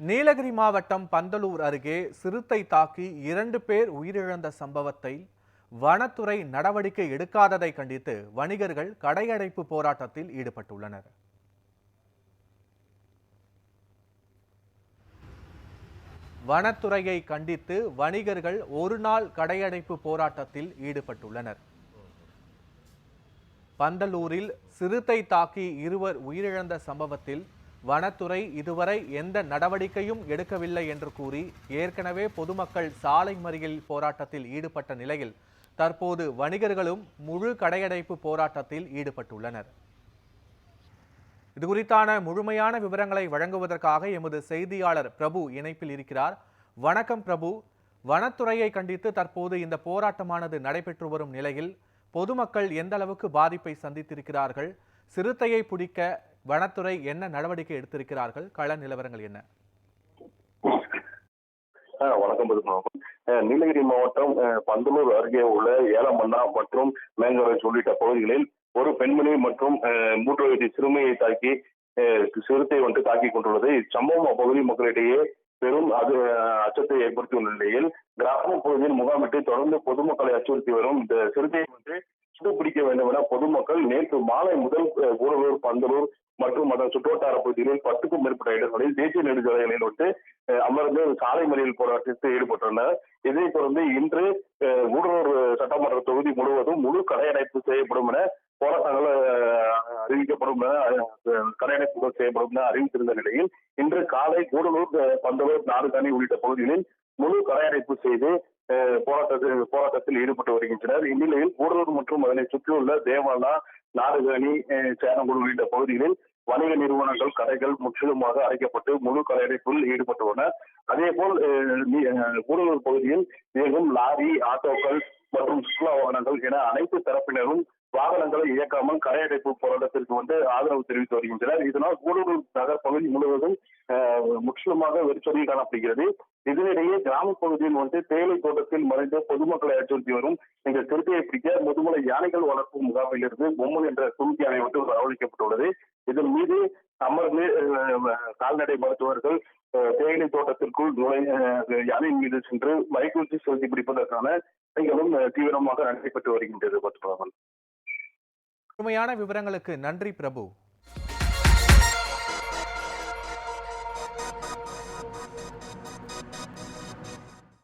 நீலகிரி மாவட்டம் பந்தலூர் அருகே சிறுத்தை தாக்கி இரண்டு பேர் உயிரிழந்த சம்பவத்தை வனத்துறை நடவடிக்கை எடுக்காததை கண்டித்து வணிகர்கள் கடையடைப்பு போராட்டத்தில் ஈடுபட்டுள்ளனர். வனத்துறையை கண்டித்து வணிகர்கள் ஒரு நாள் கடையடைப்பு போராட்டத்தில் ஈடுபட்டுள்ளனர். பந்தலூரில் சிறுத்தை தாக்கி இருவர் உயிரிழந்த சம்பவத்தில் வனத்துறை இதுவரை எந்த நடவடிக்கையும் எடுக்கவில்லை என்று கூறி ஏற்கனவே பொதுமக்கள் சாலை மறியல் போராட்டத்தில் ஈடுபட்ட நிலையில் தற்போது வணிகர்களும் முழு கடையடைப்பு போராட்டத்தில் ஈடுபட்டுள்ளனர். இதுகுறித்தான முழுமையான விவரங்களை வழங்குவதற்காக எமது செய்தியாளர் பிரபு இணைப்பில் இருக்கிறார். வணக்கம் பிரபு. வனத்துறையை கண்டித்து தற்போது இந்த போராட்டமானது நடைபெற்று வரும் நிலையில் பொதுமக்கள் எந்த அளவுக்கு பாதிப்பை சந்தித்திருக்கிறார்கள்? சிறுத்தையை பிடிக்க வனத்துறை என்ன நடவடிக்கை எடுத்திருக்கிறார்கள்? கள நிலவரங்கள் என்ன? வணக்கம் நீலகிரி மாவட்டம் பந்தலூர் அருகே உள்ள ஏலமண்ணா மற்றும் மேங்கரோச் உள்ளிட்ட பகுதிகளில் ஒரு பெண்மணி மற்றும் மூன்று வயது சிறுமியை தாக்கி அஹ், சிறுத்தை வந்து தாக்கி கொண்டுள்ளது. இச்சம்பவம் அப்பகுதி மக்களிடையே பெரும் அது அச்சத்தை ஏற்படுத்தியுள்ள நிலையில் கிராம பகுதியில் முகாமிட்டு தொடர்ந்து பொதுமக்களை அச்சுறுத்தி வரும் இந்த சிறுத்தை வந்து சுட்டுப்பிடிக்க வேண்டும் என பொதுமக்கள் நேற்று மாலை முதல் கூடலூர் பந்தலூர் மற்றும் அதன் சுற்றுவட்டார பகுதிகளில் பத்துக்கும் மேற்பட்ட இடங்களில் தேசிய நெடுஞ்சாலைகளில் விட்டு அமர்ந்து சாலை மறியல் போராட்டத்தில் ஈடுபட்டனர் இதைத் தொடர்ந்து இன்று அஹ், கூடலூர் சட்டமன்ற தொகுதி முழுவதும் முழு கடையடைப்பு செய்யப்படும் என போராட்டங்கள் அறிவிக்கப்படும் என கடையடைப்புகள் செய்யப்படும் என அறிவித்திருந்த நிலையில் இன்று காலை கூடலூர் பந்தலூர் நாடுகாணி உள்ளிட்ட பகுதிகளில் முழு கடையடைப்பு செய்து போராட்டத்தில் போராட்டத்தில் ஈடுபட்டு வருகின்றனர். இந்நிலையில் கூடலூர் மற்றும் அதனை சுற்றியுள்ள தேவாலா நாடுகாணி அஹ், உள்ளிட்ட பகுதிகளில் வணிக நிறுவனங்கள் கடைகள் முற்றிலுமாக அடைக்கப்பட்டு முழு கடையடைப்பில் ஈடுபட்டுள்ளன அதே போல் ஊடலூர் கூடலூர் பகுதியில் இயங்கும் லாரி ஆட்டோக்கள் மற்றும் சுற்றுலா வாகனங்கள் என அனைத்து தரப்பினரும் வாகனங்களை இயக்காமல் கடையடைப்பு போராட்டத்திற்கு வந்து ஆதரவு தெரிவித்து வருகின்றனர். இதனால் கூடலூர் நகர் பகுதி முழுவதும் அஹ், முற்றிலுமாக வெறிச்சொலி காணப்படுகிறது. இதனிடையே கிராம பகுதியில் வந்து தேயிலை தோட்டத்தில் மறைந்த பொதுமக்களை அச்சுறுத்தி வரும் இந்த சிறுத்தையை பிடிக்க முதுமலை யானைகள் வளர்ப்பு முகாமில் இருந்து பொம்மல் என்ற குறுக்கு யானை வந்து வரவழைக்கப்பட்டுள்ளது இதன் மீது அமர்ந்து அஹ், கால்நடை மருத்துவர்கள் தேயிலை தோட்டத்திற்குள் நுழை யானையின் மீது சென்று மைக்கூச்சி செலுத்தி பிடிப்பதற்கான பணிகளும் தீவிரமாக நடைபெற்று வருகின்றது பத்மநாபன் முழுமையான விவரங்களுக்கு நன்றி பிரபு.